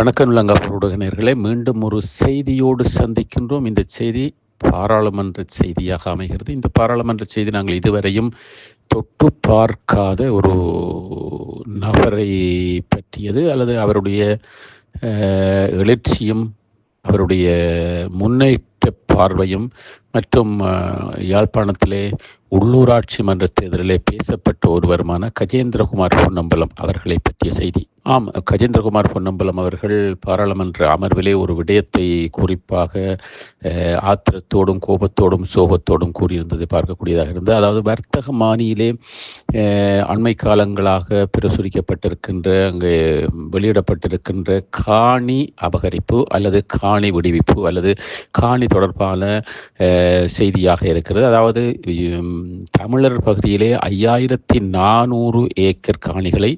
வணக்கம் லங்கா மீண்டும் ஒரு செய்தியோடு சந்திக்கின்றோம். இந்த செய்தி பாராளுமன்ற செய்தியாக அமைகிறது. இந்த பாராளுமன்ற செய்தி நாங்கள் இதுவரையும் தொட்டு பார்க்காத ஒரு நபரை பற்றியது அல்லது அவருடைய எழுச்சியும் அவருடைய முன்னேற்ற பார்வையும் மற்றும் யாழ்ப்பாணத்திலே உள்ளூராட்சி மன்ற தேர்தலிலே பேசப்பட்ட ஒருவருமான கஜேந்திரகுமார் பொன்னம்பலம் அவர்களை பற்றிய செய்தி. ஆம் கஜேந்திரகுமார் பொன்னம்பலம் அவர்கள் பாராளுமன்ற அமர்விலே ஒரு விடயத்தை குறிப்பாக ஆத்திரத்தோடும் கோபத்தோடும் சோகத்தோடும் கூறியிருந்தது பார்க்கக்கூடியதாக இருந்தது. அதாவது வர்த்தக மானியிலே அண்மை காலங்களாக பிரசுரிக்கப்பட்டிருக்கின்ற அங்கே வெளியிடப்பட்டிருக்கின்ற காணி அபகரிப்பு அல்லது காணி விடுவிப்பு அல்லது காணி தொடர்பான செய்தியாக இருக்கிறது. அதாவது தமிழர் பகுதியிலே ஐயாயிரத்தி நானூறு ஏக்கர் காணிகளை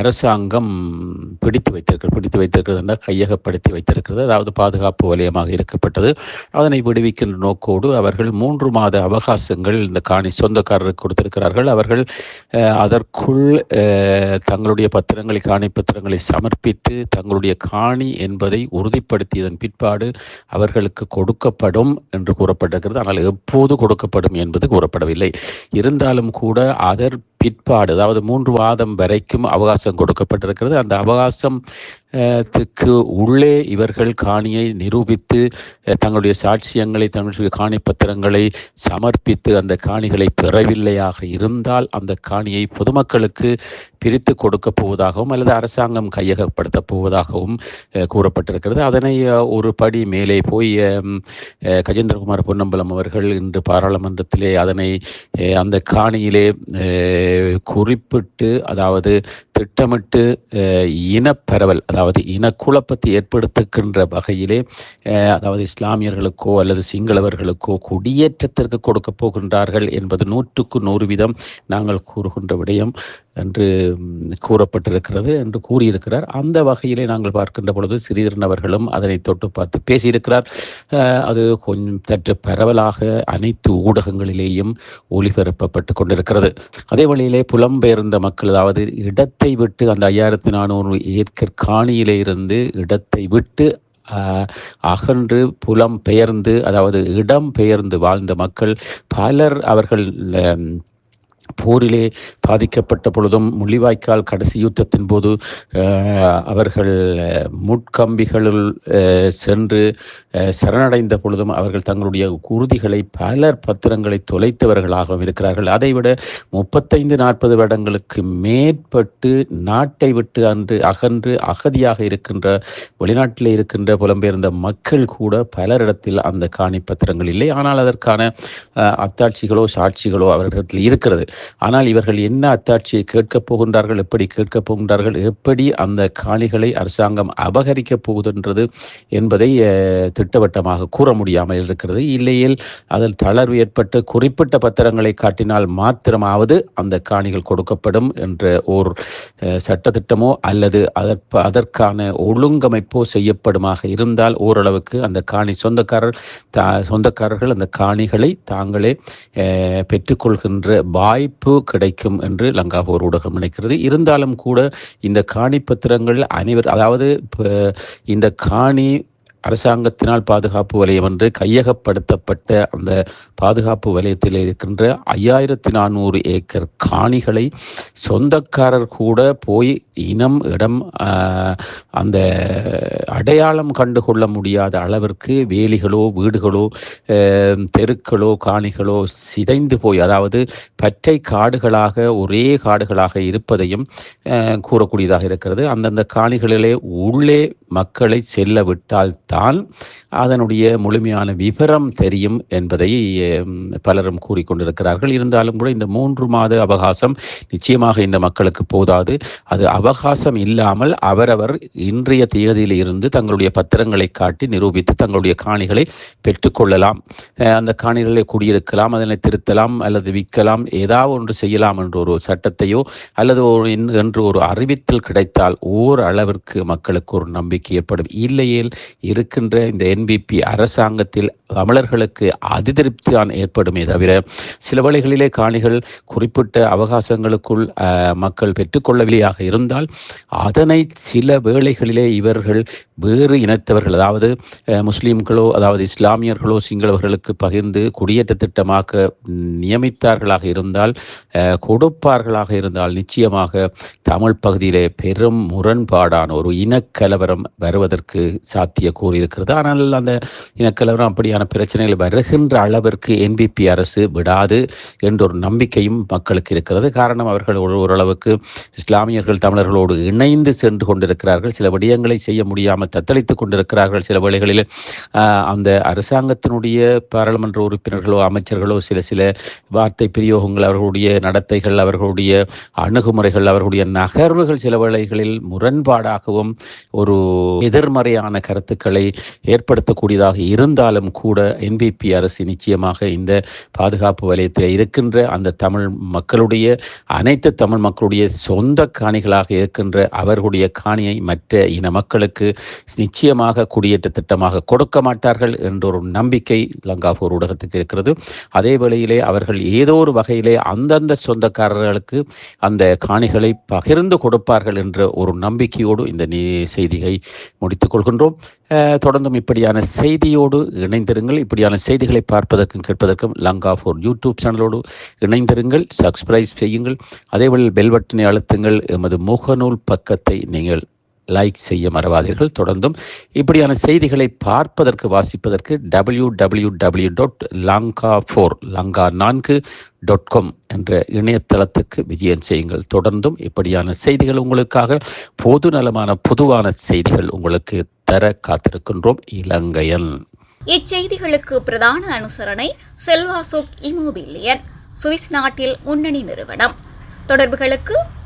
அரசாங்கம் பிடித்து வைத்திருக்கிறது. பிடித்து வைத்திருக்கிறது என்றால் கையகப்படுத்தி வைத்திருக்கிறது. அதாவது பாதுகாப்பு வலயமாக இருக்கப்பட்டது அதனை விடுவிக்கின்ற நோக்கோடு அவர்கள் மூன்று மாத அவகாசங்கள் இந்த காணி சொந்தக்காரருக்கு கொடுத்திருக்கிறார்கள். அவர்கள் அதற்குள் தங்களுடைய பத்திரங்களை காணி பத்திரங்களை சமர்ப்பித்து தங்களுடைய காணி என்பதை உறுதிப்படுத்தியதன் பிற்பாடு அவர்களுக்கு கொடுக்கப்படும் என்று கூறப்பட்டிருக்கிறது ஆனால் எப்போது கொடுக்கப்படும் என்பது கூறப்படவில்லை. இருந்தாலும் கூட அதர் பிற்பாடு அதாவது மூன்று வாதம் வரைக்கும் அவகாசம் கொடுக்கப்பட்டிருக்கிறது. அந்த அவகாசம் த்துக்கு உள்ளே இவர்கள் காணியை நிரூபித்து தங்களுடைய சாட்சியங்களை தங்களுடைய காணி பத்திரங்களை சமர்ப்பித்து அந்த காணிகளை பெறவில்லையாக இருந்தால் அந்த காணியை பொதுமக்களுக்கு பிரித்து கொடுக்கப் போவதாகவும் அல்லது அரசாங்கம் கையகப்படுத்த போவதாகவும் கூறப்பட்டிருக்கிறது. அதனை ஒரு படி மேலே போய் கஜேந்திரகுமார் பொன்னம்பலம் அவர்கள் இன்று பாராளுமன்றத்திலே அதனை அந்த காணியிலே குறிப்பிட்டு அதாவது திட்டமிட்டு இனப்பரவல் அதாவது இனக்குழப்பத்தை ஏற்படுத்துகின்ற வகையிலே அதாவது இஸ்லாமியர்களுக்கோ அல்லது சிங்களவர்களுக்கோ குடியேற்றத்திற்கு கொடுக்க போகின்றார்கள் என்பது நூற்றுக்கு நூறு வீதம் நாங்கள் கூறுகின்ற விடயம் என்று கூறப்பட்டிருக்கிறது என்று கூறியிருக்கிறார். அந்த வகையிலே நாங்கள் பார்க்கின்ற பொழுது ஸ்ரீதரன் அவர்களும் அதனை தொட்டு பார்த்து பேசியிருக்கிறார். அது கொஞ்சம் சற்று பரவலாக அனைத்து ஊடகங்களிலேயும் ஒளிபரப்பப்பட்டு கொண்டிருக்கிறது. அதே வழியிலே புலம்பெயர்ந்த மக்கள் அதாவது இடத்தை விட்டு அந்த ஐயாயிரத்தி நானூறு ஏக்கர் காணியிலே இருந்து இடத்தை விட்டு அகன்று புலம் பெயர்ந்து அதாவது இடம் பெயர்ந்து வாழ்ந்த மக்கள் பலர் அவர்கள் போரிலே பாதிக்கப்பட்ட பொழுதும் முள்ளிவாய்க்கால் கடைசி யுத்தத்தின் போது அவர்கள் முட்கம்பிகளுள் சென்று சரணடைந்த பொழுதும் அவர்கள் தங்களுடைய குருதிகளை பலர் பத்திரங்களை தொலைத்தவர்களாகவும் இருக்கிறார்கள். அதைவிட முப்பத்தைந்து நாற்பது வருடங்களுக்கு மேற்பட்டு நாட்டை விட்டு அன்று அகன்று அகதியாக இருக்கின்ற வெளிநாட்டிலே இருக்கின்ற புலம்பெயர்ந்த மக்கள் கூட பலரிடத்தில் அந்த காணி பத்திரங்கள் இல்லை. ஆனால் அதற்கான அத்தாட்சிகளோ சாட்சிகளோ அவர்களிடத்தில் இருக்கிறது. ஆனால் இவர்கள் என்ன அத்தாட்சியை கேட்கப் போகின்றார்கள் எப்படி கேட்கப் போகின்றார்கள் எப்படி அந்த காணிகளை அரசாங்கம் அபகரிக்கப் போகுதுன்றது என்பதை திட்டவட்டமாக கூற முடியாமல் இருக்கிறது. இல்லையேல் அதில் தளர்வு ஏற்பட்டு குறிப்பிட்ட பத்திரங்களை காட்டினால் மாத்திரமாவது அந்த காணிகள் கொடுக்கப்படும் என்ற ஓர் சட்டத்திட்டமோ அல்லது அதற்கு அதற்கான ஒழுங்கமைப்போ செய்யப்படுமாக இருந்தால் ஓரளவுக்கு அந்த காணி சொந்தக்காரர் தா சொந்தக்காரர்கள் அந்த காணிகளை தாங்களே பெற்றுக்கொள்கின்ற வாய் வாய்ப்பு கிடைக்கும் என்று லங்காபோர் ஊடகம் நினைக்கிறது. இருந்தாலும் கூட இந்த காணி பத்திரங்கள் அனைவர் அதாவது இந்த காணி அரசாங்கத்தினால் பாதுகாப்பு வலயம் என்று கையகப்படுத்தப்பட்ட அந்த பாதுகாப்பு வலயத்தில் இருக்கின்ற ஐயாயிரத்தி நானூறு ஏக்கர் காணிகளை சொந்தக்காரர் கூட போய் இனம் இடம் அந்த அடையாளம் கண்டுகொள்ள முடியாத அளவிற்கு வேலிகளோ வீடுகளோ தெருக்களோ காணிகளோ சிதைந்து போய் அதாவது பற்றை காடுகளாக ஒரே காடுகளாக இருப்பதையும் கூறக்கூடியதாக இருக்கிறது. அந்தந்த காணிகளிலே உள்ளே மக்களை செல்ல விட்டால்தான் அதனுடைய முழுமையான விவரம் தெரியும் என்பதை பலரும் கூறிக்கொண்டிருக்கிறார்கள். இருந்தாலும் கூட இந்த மூன்று மாத அவகாசம் நிச்சயமாக இந்த மக்களுக்கு போதாது. அது அவ அவகாசம் இல்லாமல் அவரவர் இன்றைய தேதியில் இருந்து தங்களுடைய பத்திரங்களை காட்டி நிரூபித்து தங்களுடைய காணிகளை பெற்றுக்கொள்ளலாம். அந்த காணிகளை குடியிருக்கலாம் அதனை திருத்தலாம் அல்லது விற்கலாம் ஏதாவது ஒன்று செய்யலாம் என்ற ஒரு சட்டத்தையோ அல்லது ஒரு என்று ஒரு அறிவித்தல் கிடைத்தால் ஓர் அளவிற்கு மக்களுக்கு ஒரு நம்பிக்கை ஏற்படும். இல்லையேல் இருக்கின்ற இந்த என்பிபி அரசாங்கத்தில் தமிழர்களுக்கு அதிருப்தி தான் ஏற்படுமே தவிர சில வழிகளிலே காணிகள் குறிப்பிட்ட அவகாசங்களுக்குள் மக்கள் பெற்றுக்கொள்ளவில்லையாக இருந்தால் இருந்தால் அதனை சில வேளைகளிலே இவர்கள் வேறு இனத்தவர்கள் அதாவது முஸ்லீம்களோ அதாவது இஸ்லாமியர்களோ சிங்களவர்களுக்கு பகிர்ந்து குடியேற்ற திட்டமாக நியமித்தார்களாக இருந்தால் கொடுப்பார்களாக இருந்தால் நிச்சயமாக தமிழ் பகுதியிலே பெரும் முரண்பாடான ஒரு இனக்கலவரம் வருவதற்கு சாத்திய கூறியிருக்கிறது. ஆனால் அந்த இனக்கலவரம் அப்படியான பிரச்சனைகள் வருகின்ற அளவிற்கு என்பிபி அரசு விடாது என்ற ஒரு நம்பிக்கையும் மக்களுக்கு இருக்கிறது. காரணம் அவர்கள் ஓரளவுக்கு இஸ்லாமியர்கள் அவர்களோடு இணைந்து சென்று கொண்டிருக்கிறார்கள். சில விடயங்களை செய்ய முடியாமல் தத்தளித்துக் கொண்டிருக்கிறார்கள். சில வேளைகளில் அந்த அரசாங்கத்தினுடைய பாராளுமன்ற உறுப்பினர்களோ அமைச்சர்களோ சில சில வார்த்தை பிரயோகங்கள் அவர்களுடைய நடத்தைகள் அவர்களுடைய அணுகுமுறைகள் அவர்களுடைய நகர்வுகள் சில வேளைகளில் முரண்பாடாகவும் ஒரு எதிர்மறையான கருத்துக்களை ஏற்படுத்தக்கூடியதாக இருந்தாலும் கூட என்பிபி அரசு நிச்சயமாக இந்த பாதுகாப்பு வலயத்தில் இருக்கின்ற அந்த தமிழ் மக்களுடைய அனைத்து தமிழ் மக்களுடைய சொந்த காணிகளாக இருக்கின்ற அவர்களுடைய காணியை மற்ற இன மக்களுக்கு நிச்சயமாக குடியேற்ற திட்டமாக கொடுக்க மாட்டார்கள் என்ற ஒரு நம்பிக்கை லங்காபூர் ஊடகத்துக்கு இருக்கிறது. அதே வேளையிலே அவர்கள் ஏதோ ஒரு வகையிலே அந்தந்த சொந்தக்காரர்களுக்கு அந்த காணிகளை பகிர்ந்து கொடுப்பார்கள் என்ற ஒரு நம்பிக்கையோடு இந்த செய்தியை முடித்துக் கொள்கின்றோம். தொடர்ந்தும் இப்படியான செய்தியோடு இணைந்திருங்கள். இப்படியான செய்திகளை பார்ப்பதற்கும் கேட்பதற்கும் லங்கா ஃபோர் யூடியூப் சேனலோடு இணைந்திருங்கள். சப்ஸ்கிரைப் செய்யுங்கள். அதேபோல் பெல் பட்டனை அழுத்துங்கள். எமது முகநூல் பக்கத்தை நீங்கள் லைக் செய்ய மறவாதீர்கள். தொடர்ந்தும் இப்படியான செய்திகளை பார்ப்பதற்கு வாசிப்பதற்கு W W W dot Lanka four Lanka நான்கு டாட் காம் என்ற இணையதளத்துக்கு விஜயம் செய்யுங்கள். தொடர்ந்தும் இப்படியான செய்திகள் உங்களுக்காக பொது நலமான பொதுவான செய்திகள் உங்களுக்கு தர காத்திருக்கின்றோம். இலங்கையன். இச்செய்திகளுக்கு பிரதான அனுசரணை செல்வாசோக் இமோபிலியன் சுவிஸ் நாட்டில் முன்னணி நிறுவனம். தொடர்புகளுக்கு